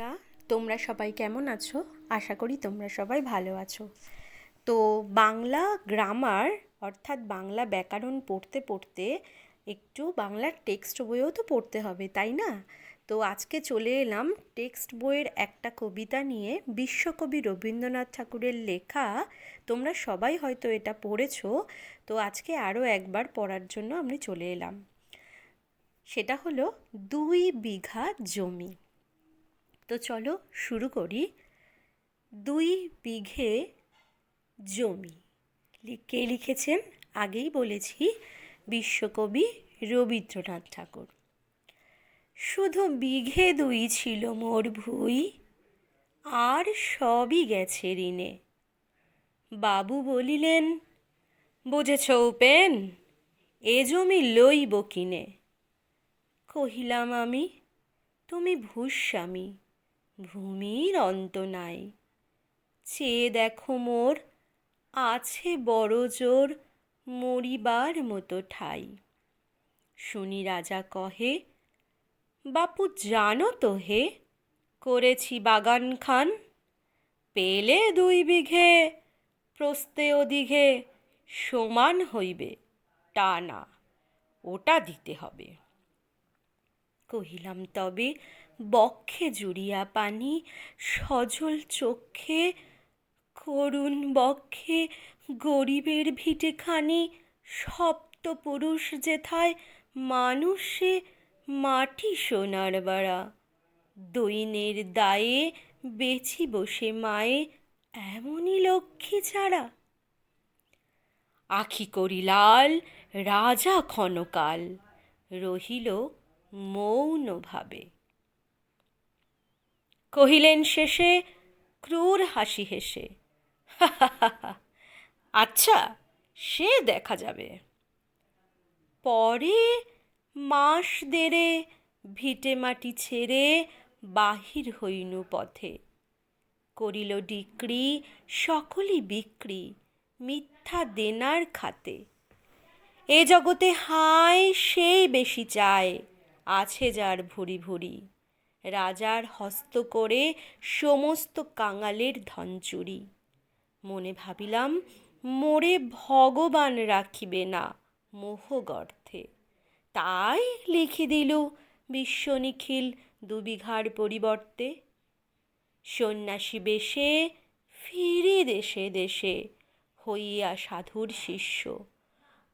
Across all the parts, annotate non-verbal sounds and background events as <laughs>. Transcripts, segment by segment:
বন্ধুরা, তোমরা সবাই কেমন আছো? আশা করি তোমরা সবাই ভালো আছো। তো বাংলা গ্রামার অর্থাৎ বাংলা ব্যাকরণ পড়তে পড়তে একটু বাংলার টেক্সট বইও তো পড়তে হবে, তাই না? তো আজকে চলে এলাম টেক্সট বইয়ের একটা কবিতা নিয়ে বিশ্বকবি রবীন্দ্রনাথ ঠাকুরের লেখা। তোমরা সবাই হয়তো এটা পড়েছো। তো আজকে আরও একবার পড়ার জন্য আমি চলে এলাম। সেটা হলো, দুই বিঘা জমি। তো চলো শুরু করি। দুই বিঘে জমি। কে লিখেছেন? আগেই বলেছি, বিশ্বকবি রবীন্দ্রনাথ ঠাকুর। শুধু বিঘে দুই ছিল মোর ভুই, আর সবই গেছে ঋণে। বাবু বলিলেন, বুঝেছ উপেন, এ জমি লইব কিনে? কহিলাম আমি, তুমি ভূস্বামী ভূমির অন্ত নাই। চেয়ে দেখো মোর, আছে বড় জোর মরিবার মতো ঠাই। শুনি রাজা কহে, বাপু জানো তো হে, করেছি বাগান খান। পেলে দুই বিঘে, প্রস্তে ওদিঘে সমান হইবে টানা, ওটা দিতে হবে। কহিলাম, তবে বক্ষে জুড়িয়া পানি, সজল চক্ষে করুণ বক্ষে, গরিবের ভিটেখানি সপ্ত পুরুষ যেথায় মানুষে মাটি সোনার বাড়া। দৈনের দায়ে বেছি বসে মায়ে এমনই লক্ষ্মী ছাড়া। আখি করি লাল, রাজা ক্ষণকাল, রহিল মৌনভাবে। কহিলেন শেষে, ক্রূর হাসি হেসে। <laughs> আচ্ছা সে দেখা যাবে। পরে মাস দেড়ে ভিটে মাটি ছেড়ে বাহির হইনু পথে। করিল ডিক্রি, সকলই বিক্রি মিথ্যা দেনার খাতে। এ জগতে হায়, সেই বেশি চায়, আছে যার ভুরি ভুরি। রাজার হস্ত করে সমস্ত কাঙালের ধন চুরি। মনে ভাবিলাম, মোরে ভগবান রাখিবে না মোহগর্থে তাই লিখি দিল বিশ্ব নিখিল দুবিঘার পরিবর্তে। সন্ন্যাসী বেশে ফিরি দেশে দেশে হইয়া সাধুর শিষ্য।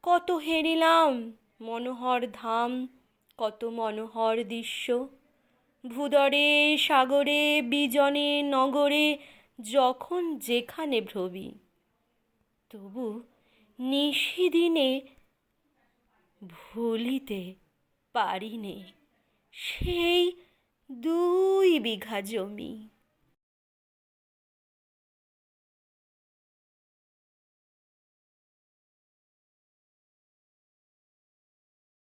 কত হেরিলাম, মনোহর ধাম, কত মনোহর দৃশ্য। ভূদরে, সাগরে, বিজনে, নগরে, যখন যেখানে ভ্রবি। তবু নিশিদিনে ভুলিতে পারিনে। সেই দুই বিঘা জমি।